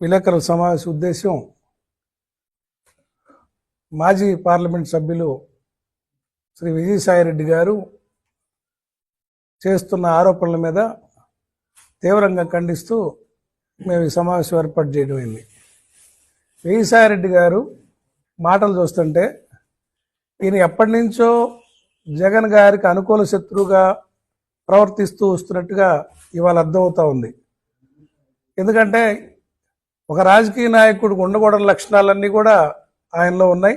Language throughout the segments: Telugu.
విలేకరుల సమావేశ ఉద్దేశం మాజీ పార్లమెంట్ సభ్యులు శ్రీ విజయసాయిరెడ్డి గారు చేస్తున్న ఆరోపణల మీద తీవ్రంగా ఖండిస్తూ మేము ఈ సమావేశం ఏర్పాటు చేయడం అయింది. విజయసాయిరెడ్డి గారు మాటలు చూస్తుంటే ఈయన ఎప్పటి నుంచో జగన్ గారికి అనుకూల శత్రువుగా ప్రవర్తిస్తూ వస్తున్నట్టుగా ఇవాళ అర్థమవుతా ఉంది. ఎందుకంటే ఒక రాజకీయ నాయకుడికి ఉండకూడని లక్షణాలన్నీ కూడా ఆయనలో ఉన్నాయి.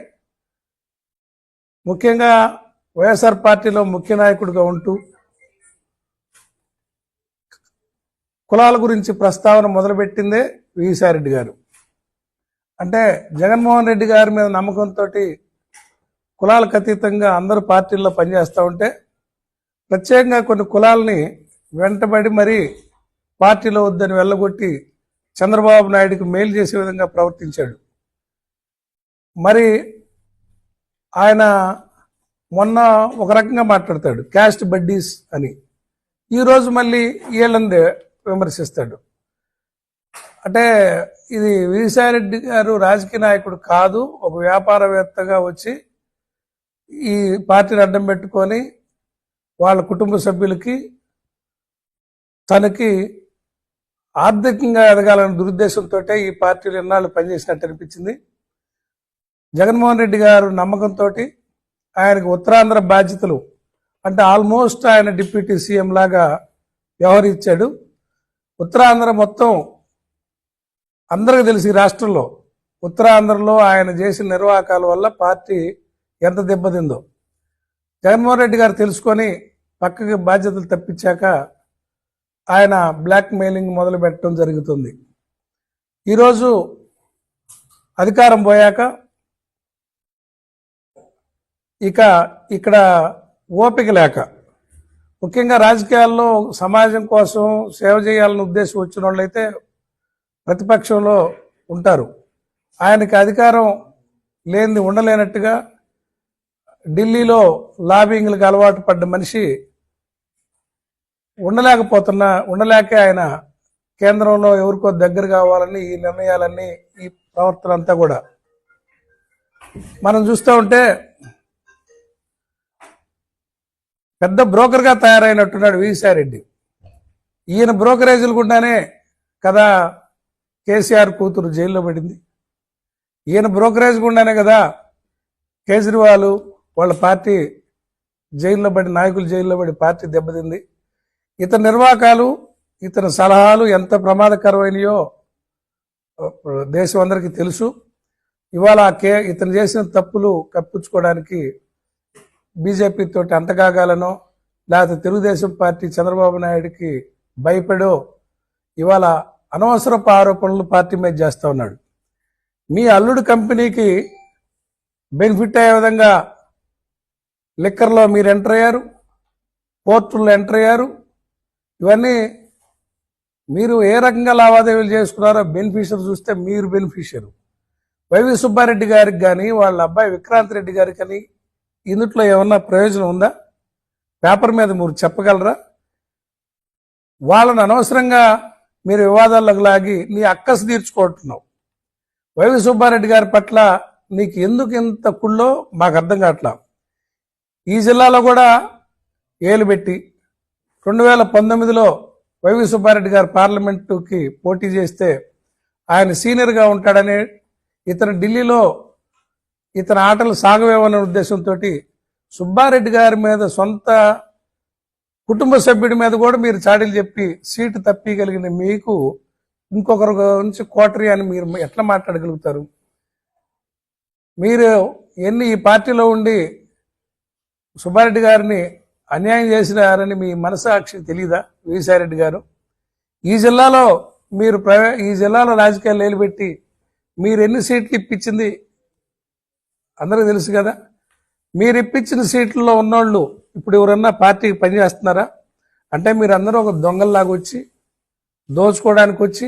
ముఖ్యంగా వైఎస్ఆర్ పార్టీలో ముఖ్య నాయకుడిగా ఉంటూ కులాల గురించి ప్రస్తావన మొదలుపెట్టిందే విసారెడ్డి గారు. అంటే జగన్మోహన్ రెడ్డి గారి మీద నమ్మకంతో కులాలకు అతీతంగా అందరూ పార్టీల్లో పనిచేస్తూ ఉంటే ప్రత్యేకంగా కొన్ని కులాలని వెంటబడి మరీ పార్టీలో వద్దని వెళ్ళగొట్టి చంద్రబాబు నాయుడుకి మేలు చేసే విధంగా ప్రవర్తించాడు. మరి ఆయన మొన్న ఒక రకంగా మాట్లాడతాడు క్యాస్ట్ బడ్డీస్ అని. ఈరోజు మళ్ళీ వీళ్ళని విమర్శిస్తాడు. అంటే ఇది విజయసాయిరెడ్డి గారు రాజకీయ నాయకుడు కాదు ఒక వ్యాపారవేత్తగా వచ్చి ఈ పార్టీని అడ్డం పెట్టుకొని వాళ్ళ కుటుంబ సభ్యులకి తనకి ఆర్థికంగా ఎదగాలనే దురుద్దేశంతో ఈ పార్టీలు ఎన్నాళ్ళు పనిచేసినట్టు అనిపించింది. జగన్మోహన్ రెడ్డి గారు నమ్మకంతో ఆయనకు ఉత్తరాంధ్ర బాధ్యతలు అంటే ఆల్మోస్ట్ ఆయన డిప్యూటీ సీఎం లాగా వ్యవహరించాడు. ఉత్తరాంధ్ర మొత్తం అందరికీ తెలిసి రాష్ట్రంలో ఉత్తరాంధ్రలో ఆయన చేసిన నిర్వాహకాల వల్ల పార్టీ ఎంత దెబ్బతిందో. జగన్మోహన్ రెడ్డి గారు తెలుసుకొని పక్కకి బాధ్యతలు తప్పించాక ఆయన బ్లాక్ మెయిలింగ్ మొదలు పెట్టడం జరుగుతుంది. ఈరోజు అధికారం పోయాక ఇక ఇక్కడ ఓపిక లేక ముఖ్యంగా రాజకీయాల్లో సమాజం కోసం సేవ చేయాలని ఉద్దేశం వచ్చిన వాళ్ళైతే ప్రతిపక్షంలో ఉంటారు. ఆయనకి అధికారం లేనిది ఉండలేనట్టుగా ఢిల్లీలో లాబింగ్లకు అలవాటు పడ్డ మనిషి ఉండలేకపోతున్న ఉండలేకే ఆయన కేంద్రంలో ఎవరికో దగ్గర కావాలని ఈ నిర్ణయాలన్నీ ఈ ప్రవర్తన అంతా కూడా. మనం చూస్తూ ఉంటే పెద్ద బ్రోకర్గా తయారైనట్టున్నాడు విజయసాయిరెడ్డి ఈయన బ్రోకరేజీలు గుండానే కదా కేసీఆర్ కూతురు జైల్లో పడింది. ఈయన బ్రోకరేజ్ గుండానే కదా కేజ్రీవాల్ వాళ్ళ పార్టీ జైల్లో పడి నాయకులు జైల్లో పడి పార్టీ దెబ్బతింది. ఇతని నిర్వాహకాలు ఇతని సలహాలు ఎంత ప్రమాదకరమైనయో దేశం అందరికీ తెలుసు. ఇవాళ కే ఇతను చేసిన తప్పులు కప్పించుకోవడానికి బీజేపీ తోటి అంతకాగాలనో లేకపోతే తెలుగుదేశం పార్టీ చంద్రబాబు నాయుడికి భయపడో ఇవాళ అనవసరపు ఆరోపణలు పార్టీ మీద చేస్తూ ఉన్నాడు. మీ అల్లుడు కంపెనీకి బెనిఫిట్ అయ్యే విధంగా లిక్కర్లో మీరు ఎంటర్ అయ్యారు పోర్టుల్లో ఎంటర్ అయ్యారు ఇవన్నీ మీరు ఏ రకంగా లావాదేవీలు చేసుకున్నారో బెనిఫిషియర్ చూస్తే మీరు బెనిఫిషియర్. వైవి సుబ్బారెడ్డి గారికి కానీ వాళ్ళ అబ్బాయి విక్రాంత్ రెడ్డి గారికి కానీ ఇందుట్లో ఏమన్నా ప్రయోజనం ఉందా? పేపర్ మీద మీరు చెప్పగలరా? వాళ్ళని అనవసరంగా మీరు వివాదాల్లోకి లాగి నీ అక్కసు తీర్చుకుంటున్నావు వైవి సుబ్బారెడ్డి గారి పట్ల నీకు ఎందుకు ఇంత కుళ్ళో మాకు అర్థం కావట్లా? ఈ జిల్లాలో కూడా ఏలు పెట్టి రెండు వేల పంతొమ్మిదిలో వైవి సుబ్బారెడ్డి గారు పార్లమెంటుకి పోటీ చేస్తే ఆయన సీనియర్గా ఉంటాడని ఇతను ఢిల్లీలో ఇతని ఆటలు సాగవేవనే ఉద్దేశంతో సుబ్బారెడ్డి గారి మీద సొంత కుటుంబ సభ్యుడి మీద కూడా మీరు చాడీలు చెప్పి సీటు తప్పిగలిగిన మీకు ఇంకొకరి గురించి కోటరీ అని మీరు ఎట్లా మాట్లాడగలుగుతారు? మీరు ఎన్ని ఈ పార్టీలో ఉండి సుబ్బారెడ్డి గారిని అన్యాయం చేసినారని మీ మనసాక్షి తెలీదా విజయసాయిరెడ్డి గారు? ఈ జిల్లాలో మీరు ప్రవే ఈ జిల్లాలో రాజకీయాలు నిలబెట్టి మీరు ఎన్ని సీట్లు ఇప్పించింది? అందరికీ తెలుసు కదా. మీరు ఇప్పించిన సీట్లలో ఉన్నోళ్ళు ఇప్పుడు ఎవరన్నా పార్టీకి పనిచేస్తున్నారా అంటే మీరు అందరూ ఒక దొంగల్లాగా వచ్చి దోచుకోవడానికి వచ్చి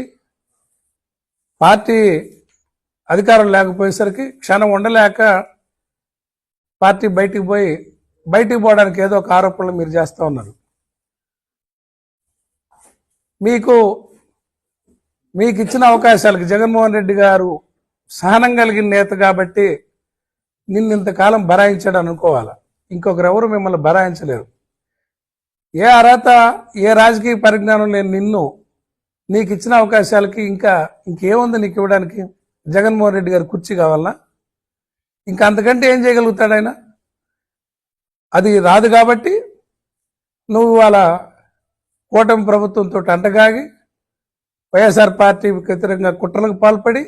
పార్టీ అధికారం లేకపోయేసరికి క్షణం ఉండలేక పార్టీ బయటికి పోయి బయటికి పోవడానికి ఏదో ఒక ఆరోపణలు మీరు చేస్తూ ఉన్నారు. మీకు మీకు ఇచ్చిన అవకాశాలకి జగన్మోహన్ రెడ్డి గారు సహనం కలిగిన నేత కాబట్టి నిన్ను ఇంతకాలం బరాయించాడు అనుకోవాలా? ఇంకొకరు ఎవరు మిమ్మల్ని బరాయించలేరు. ఏ అర్హత ఏ రాజకీయ పరిజ్ఞానం లేని నిన్ను నీకు ఇచ్చిన అవకాశాలకి ఇంకా ఇంకేముంది నీకు ఇవ్వడానికి? జగన్మోహన్ రెడ్డి గారు కుర్చీ కావాలనా? ఇంకా అంతకంటే ఏం చేయగలుగుతాడు ఆయన? అది రాదు కాబట్టి నువ్వు వాళ్ళ కూటమి ప్రభుత్వంతో అంటగాగి వైఎస్ఆర్ పార్టీ వ్యతిరేకంగా కుట్రలకు పాల్పడి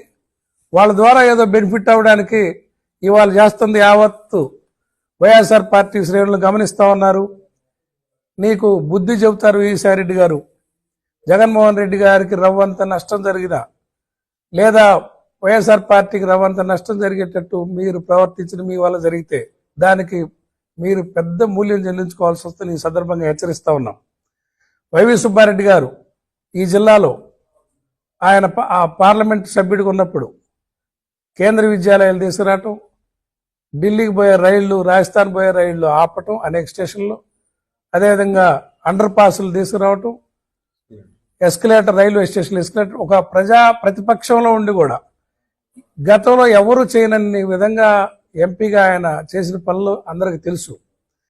వాళ్ళ ద్వారా ఏదో బెనిఫిట్ అవ్వడానికి ఇవాళ చేస్తుంది యావత్తు వైఎస్ఆర్ పార్టీ శ్రేణులు గమనిస్తా ఉన్నారు. నీకు బుద్ధి చెబుతారు ఈసారెడ్డి గారు. జగన్మోహన్ రెడ్డి గారికి రవ్వంత నష్టం జరిగిన లేదా వైఎస్ఆర్ పార్టీకి రవ్వంత నష్టం జరిగేటట్టు మీరు ప్రవర్తించిన మీ వల్ల జరిగితే దానికి మీరు పెద్ద మూల్యం చెల్లించుకోవాల్సి వస్తుంది ఈ సందర్భంగా హెచ్చరిస్తూ ఉన్నాం. వైవి సుబ్బారెడ్డి గారు ఈ జిల్లాలో ఆయన ఆ పార్లమెంట్ సభ్యుడిగా ఉన్నప్పుడు కేంద్ర విద్యాలయాలు తీసుకురావటం ఢిల్లీకి పోయే రైళ్ళు రాజస్థాన్ పోయే రైళ్ళు ఆపటం అనేక స్టేషన్లు అదేవిధంగా అండర్ పాసులు తీసుకురావటం ఎస్కలేటర్ రైల్వే స్టేషన్ ఎస్కలేటర్ ఒక ప్రజా ప్రతిపక్షంలో ఉండి కూడా గతంలో ఎవరు చేయనన్ని విధంగా ఎంపీగా ఆయన చేసిన పనులు అందరికి తెలుసు.